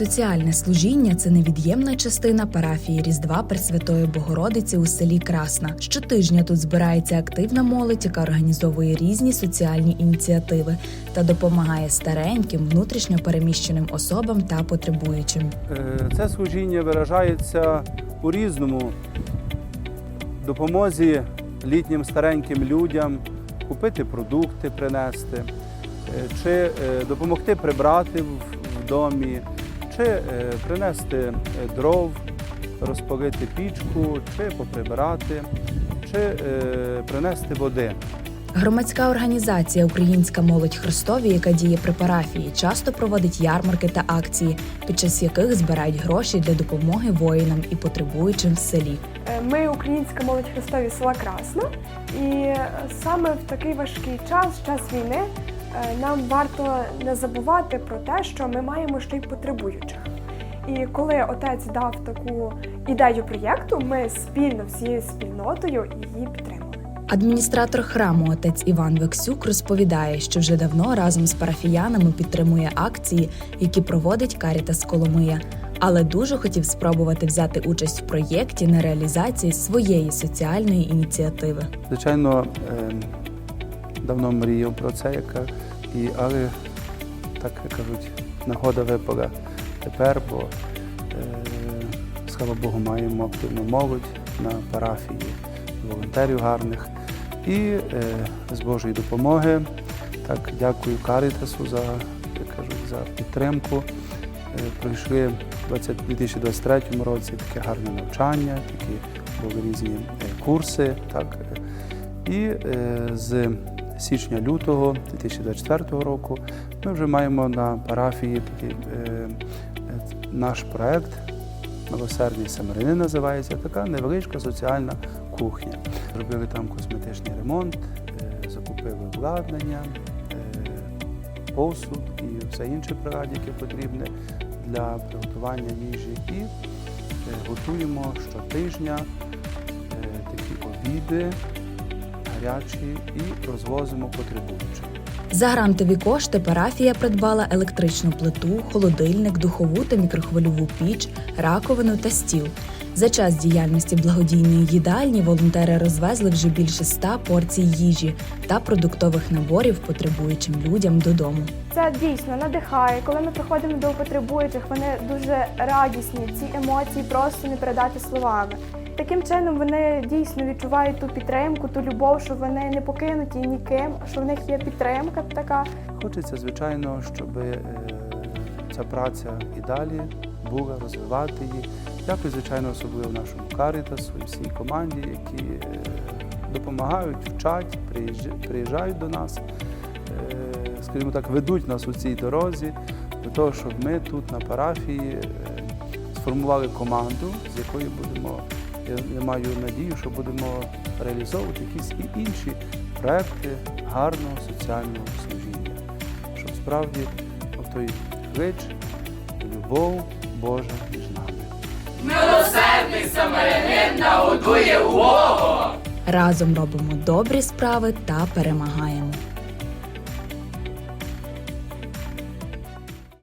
Соціальне служіння це невід'ємна частина парафії Різдва Пресвятої Богородиці у селі Красна. Щотижня тут збирається активна молодь, яка організовує різні соціальні ініціативи та допомагає стареньким, внутрішньо переміщеним особам та потребуючим. Е, Це служіння виражається у різному допомозі літнім стареньким людям купити продукти, принести, е, чи е, допомогти прибрати в в домі, чи е, принести е, дров, розпалити пічку, чи поприбирати, чи е, принести води. Громадська організація Українська молодь Христові, яка діє при парафії, часто проводить ярмарки та акції, під час яких збирають гроші для допомоги воїнам і потребуючим в селі. Ми українська молодь Христові села Красна, і саме в такий важкий час, час війни, нам варто не забувати про те, що ми маємо ще й потребуючих. І коли отець дав таку ідею проєкту, ми спільно всією спільнотою її підтримали. Адміністратор храму отець Іван Вексюк розповідає, що вже давно разом з парафіянами підтримує акції, які проводить Карітас Коломия, але дуже хотів спробувати взяти участь в проєкті на реалізації своєї соціальної ініціативи. Звичайно, е, давно мріяв про це, яка, і, але так як кажуть, нагода випала тепер, бо е, слава Богу, маємо активну молодь на парафії, волонтерів гарних. І е, з Божої допомоги, так дякую Карітасу за, як кажуть, за підтримку. Е, Пройшли 20 2023 році таке гарне навчання, такі були різні е, курси. Так, і е, з січня-лютого 2024 року ми вже маємо на парафії е, е, наш проект Милосердний Самарини називається така невеличка соціальна кухня. Зробили там косметичний ремонт, е, закупили обладнання, посуд і все інше приладдя, яке потрібне для приготування їжі. І готуємо щотижня такі обіди гарячі і розвозимо потребуючим. За грантові кошти парафія придбала електричну плиту, холодильник, духову та мікрохвильову піч, раковину та стіл. За час діяльності благодійної їдальні волонтери розвезли вже більше ста порцій їжі та продуктових наборів потребуючим людям додому. Це дійсно надихає. Коли ми приходимо до потребуючих, вони дуже радісні. Ці емоції просто не передати словами. Таким чином вони дійсно відчувають ту підтримку, ту любов, що вони не покинуті ніким, що в них є підтримка така. Хочеться, звичайно, щоб е, ця праця і далі була, розвивати її. Дякую, звичайно, особливо нашому Карітасу і всій команді, які е, допомагають, вчать, приїжджа- приїжджають до нас, е, скажімо так, ведуть нас у цій дорозі до того, щоб ми тут на парафії сформували команду, з якою будемо, я, маю надію, що будемо реалізовувати якісь і інші проекти гарного соціального служіння, щоб справді той клич, любов Божа між нами. Разом робимо добрі справи та перемагаємо.